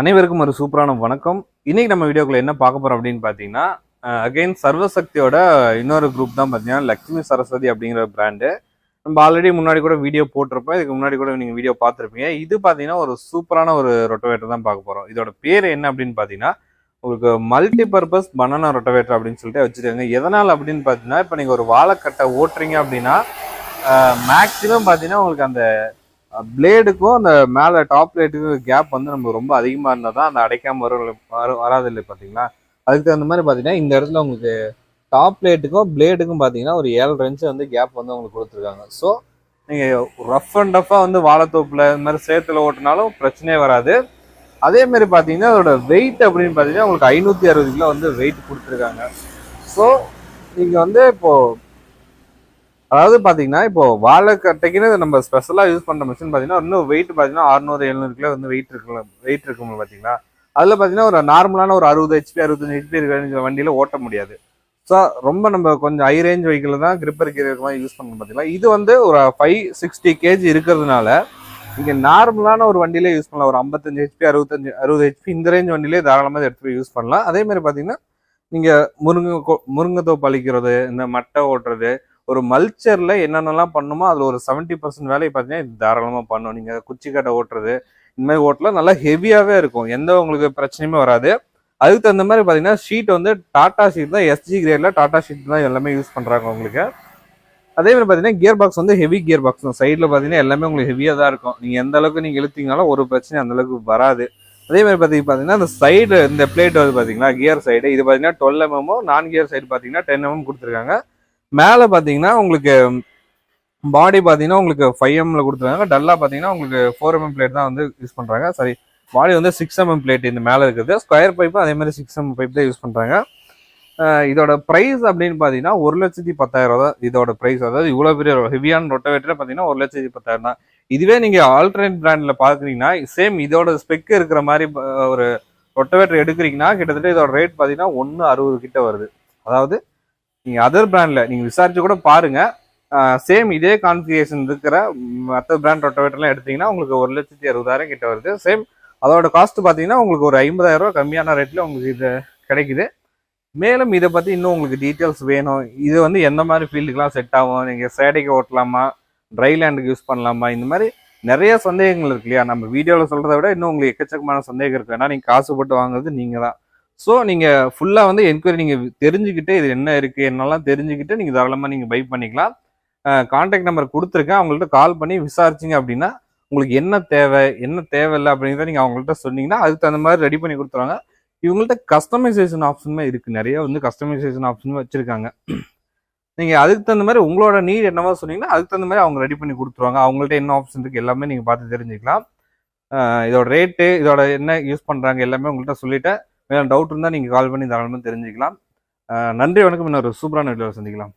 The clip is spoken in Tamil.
அனைவருக்கும் ஒரு சூப்பரான வணக்கம். இன்னைக்கு நம்ம வீடியோக்குள்ள என்ன பார்க்க போறோம் அப்படின்னு பார்த்தீங்கன்னா அகைன் சர்வசக்தியோட இன்னொரு குரூப் தான் பார்த்தீங்கன்னா லக்ஷ்மி சரஸ்வதி அப்படிங்கிற பிராண்டு நம்ம ஆல்ரெடி முன்னாடி கூட வீடியோ போட்டிருப்போம். இதுக்கு முன்னாடி கூட நீங்கள் வீடியோ பார்த்துருப்பீங்க. இது பார்த்தீங்கன்னா ஒரு சூப்பரான ஒரு ரொட்டவேட்டர் தான் பார்க்க போகிறோம் இதோட பேர் என்ன அப்படின்னு பார்த்தீங்கன்னா உங்களுக்கு மல்டி பர்பஸ் பனானா ரொட்டவேட்டர் அப்படின்னு சொல்லிட்டு வச்சுருக்காங்க. எதனால் அப்படின்னு பார்த்தீங்கன்னா இப்போ நீங்கள் ஒரு வாழைக்கட்டை ஓட்டுறீங்க அப்படின்னா மேக்ஸிமம் பார்த்தீங்கன்னா உங்களுக்கு அந்த பிளேடுக்கும் அந்த மேலே டாப் பிளேட்டுக்கும் கேப் வந்து நம்ம ரொம்ப அதிகமாக இருந்தால் தான் அந்த அடைக்காம வரும் வர வராது இல்லை பார்த்தீங்களா? அதுக்கு தகுந்த மாதிரி பார்த்தீங்கன்னா இந்த இடத்துல உங்களுக்கு டாப் பிளேட்டுக்கும் பிளேடுக்கும் பார்த்தீங்கன்னா ஒரு ஏழு இன்ச்சு வந்து கேப் வந்து உங்களுக்கு கொடுத்துருக்காங்க. ஸோ நீங்கள் ரஃப் அண்ட் டஃப்பாக வந்து வாழைத்தோப்பில் இந்த மாதிரி சேத்துல ஓட்டினாலும் பிரச்சனையே வராது. அதே மாதிரி பார்த்தீங்கன்னா அதோட வெயிட் அப்படின்னு பார்த்தீங்கன்னா உங்களுக்கு ஐநூற்றி அறுபது கிலோ வந்து வெயிட் கொடுத்துருக்காங்க. ஸோ நீங்கள் வந்து இப்போது அதாவது பார்த்தீங்கன்னா இப்போ வாழைக்கட்டைக்குன்னு நம்ம ஸ்பெஷலாக யூஸ் பண்ணுற மிஷின் பார்த்தீங்கன்னா இன்னும் வெயிட் பார்த்தீங்கன்னா அறுநூறு எழுநூறு கிலோ வந்து வெயிட் இருக்குல்ல வெயிட் இருக்கும் பார்த்தீங்களா அதில் பார்த்தீங்கன்னா ஒரு நார்மலான ஒரு அறுபது ஹெச்பி அறுபத்தஞ்சு ஹெச்பி இருக்கிற வண்டியில் ஓட்ட முடியாது. ஸோ ரொம்ப நம்ம கொஞ்சம் ஹை ரேஞ்ச் வெஹிக்கிள் தான் கிரிப்பர் கீர் மாதிரி யூஸ் பண்ணணும் பார்த்தீங்களா இது வந்து ஒரு ஃபைவ் சிக்ஸ்டி கேஜி இருக்கிறதுனால நீங்கள் நார்மலான ஒரு வண்டியிலே யூஸ் பண்ணலாம். ஒரு ஐம்பத்தஞ்சு ஹெச்பி அறுபத்தஞ்சு அறுபது ஹெச்பி இந்த ரேஞ்ச் வண்டியிலே தாராளமாக எடுத்து போய் யூஸ் பண்ணலாம். அதே மாதிரி பார்த்தீங்கன்னா நீங்கள் முருங்கை முருங்கை தோப்பு அழிக்கிறது இந்த மட்டை ஓட்டுறது ஒரு மல்ச்சரில் என்னென்னலாம் பண்ணுமோ அதில் ஒரு செவன்ட்டி பர்சன்ட் வேலையை பார்த்தீங்கன்னா தாராளமாக பண்ணும். நீங்கள் குச்சிக்கட்டை ஓட்டுறது இந்த மாதிரி ஓட்டலாம். நல்லா ஹெவியாகவே இருக்கும். எந்த உங்களுக்கு பிரச்சனையுமே வராது. அதுக்கு தகுந்த மாதிரி பார்த்தீங்கன்னா ஷீட் வந்து டாட்டா ஷீட் தான் எஸ்ஜி கிரேடில் டாட்டா ஷீட் தான் எல்லாமே யூஸ் பண்ணுறாங்க உங்களுக்கு. அதே மாதிரி பார்த்தீங்கன்னா கியர் பாக்ஸ் வந்து ஹெவி கியர் பாக்ஸ் தான் சைடில் பார்த்தீங்கன்னா எல்லாமே உங்களுக்கு ஹெவியாக தான் இருக்கும். நீங்கள் எந்த அளவுக்கு நீங்கள் இழுத்தீங்கனாலும் ஒரு பிரச்சனையும் அந்தளவுக்கு வராது. அதே மாதிரி பார்த்தீங்க பார்த்தீங்கன்னா அந்த சைடு இந்த பிளேட் வந்து பார்த்தீங்கன்னா கியர் சைடு இது பார்த்தீங்கன்னா டுவெல் எம்எம்மோ நான் கியர் சைடு பார்த்தீங்கன்னா டென் எம்எம் கொடுத்துருக்காங்க. மேலே பார்த்தீங்கன்னா உங்களுக்கு பாடி பார்த்தீங்கன்னா உங்களுக்கு ஃபைவ் எம்ல கொடுத்துருக்காங்க. டல்லா பார்த்தீங்கன்னா உங்களுக்கு ஃபோர் எம்எம் பிளேட் தான் வந்து யூஸ் பண்ணுறாங்க சாரி பாடி வந்து சிக்ஸ் எம்எம் பிளேட் இந்த மேலே இருக்குது. ஸ்கொயர் பைப்பு அதே மாதிரி சிக்ஸ் எம்எம் பைப் தான் யூஸ் பண்ணுறாங்க இதோட ப்ரைஸ் அப்படின்னு பார்த்தீங்கன்னா ஒரு லட்சத்தி பத்தாயிரம் ரூபா தான் இதோட ப்ரைஸ் அதாவது இவ்வளோ பெரிய ஹெவியான ரொட்டவேட்டர் பார்த்தீங்கன்னா ஒரு லட்சத்தி பத்தாயிரம் தான். இதுவே நீங்கள் ஆல்டர்னேட் பிராண்டில் பார்க்குறீங்கன்னா சேம் இதோட ஸ்பெக் இருக்கிற மாதிரி ஒரு ரொட்டவேட்டர் எடுக்கிறீங்கன்னா கிட்டத்தட்ட இதோட ரேட் பார்த்தீங்கன்னா ஒன்று அறுபது கிட்ட வருது. அதாவது நீங்கள் அதர் பிராண்டில் நீங்கள் விசாரிச்சு கூட பாருங்கள் சேம் இதே கான்ஃபிகரேஷன் இருக்கிற மற்ற பிராண்ட் ரொட்டவேட்டர்லாம் எடுத்தீங்கன்னா உங்களுக்கு ஒரு லட்சத்தி அறுபதாயிரம் கிட்ட வருது. சேம் அதோட காஸ்ட் பார்த்தீங்கன்னா உங்களுக்கு ஒரு ஐம்பதாயிரம் ரூபா கம்மியான ரேட்டில் உங்களுக்கு இது கிடைக்குது. மேலும் இதை பற்றி இன்னும் உங்களுக்கு டீட்டெயில்ஸ் வேணும். இது வந்து எந்த மாதிரி ஃபீல்டுக்கெலாம் செட் ஆகும்? நீங்கள் சேடைக்கு ஓட்டலாமா? ட்ரை லேண்டுக்கு யூஸ் பண்ணலாமா? இந்த மாதிரி நிறைய சந்தேகங்கள் இருக்கு இல்லையா? நம்ம வீடியோவில் சொல்கிறத விட இன்னும் உங்களுக்கு எக்கச்சக்கமான சந்தேகம் இருக்குது ஏன்னா நீங்கள் காசு போட்டு வாங்குறது நீங்கள் தான் ஸோ நீங்கள் ஃபுல்லாக வந்து என்கொயரி நீங்கள் தெரிஞ்சுக்கிட்டு இது என்ன இருக்குது என்னெல்லாம் தெரிஞ்சுக்கிட்டு நீங்கள் தாராளமாக நீங்கள் பை பண்ணிக்கலாம். கான்டாக்ட் நம்பர் கொடுத்துருக்கேன். அவங்கள்ட்ட கால் பண்ணி விசாரிச்சிங்க அப்படின்னா உங்களுக்கு என்ன தேவை என்ன தேவையில்லை அப்படிங்கிறத நீங்கள் அவங்கள்ட்ட சொன்னீங்கன்னா அதுக்கு தகுந்த மாதிரி ரெடி பண்ணி கொடுத்துருவாங்க. இவங்கள்ட்ட கஸ்டமைசேஷன் ஆப்ஷனுமே இருக்குது நிறைய வந்து கஸ்டமைசேஷன் ஆப்ஷனுமே வச்சுருக்காங்க. நீங்கள் அதுக்கு தகுந்த மாதிரி உங்களோட நீட் என்னவோ சொன்னீங்கன்னா அதுக்கு தகுந்த மாதிரி அவங்க ரெடி பண்ணி கொடுத்துருவாங்க. அவங்கள்ட்ட என்ன ஆப்ஷன் இருக்குது எல்லாமே நீங்கள் பார்த்து தெரிஞ்சுக்கலாம். இதோட ரேட்டு இதோட என்ன யூஸ் பண்ணுறாங்க எல்லாமே உங்கள்கிட்ட சொல்லிவிட்டேன் வேறு டவுட் இருந்தால் நீங்கள் கால் பண்ணி தாராளமாக தெரிஞ்சுக்கலாம். நன்றி வணக்கம். இன்னொரு சூப்பரான வீடியோவில் சந்திக்கலாம்.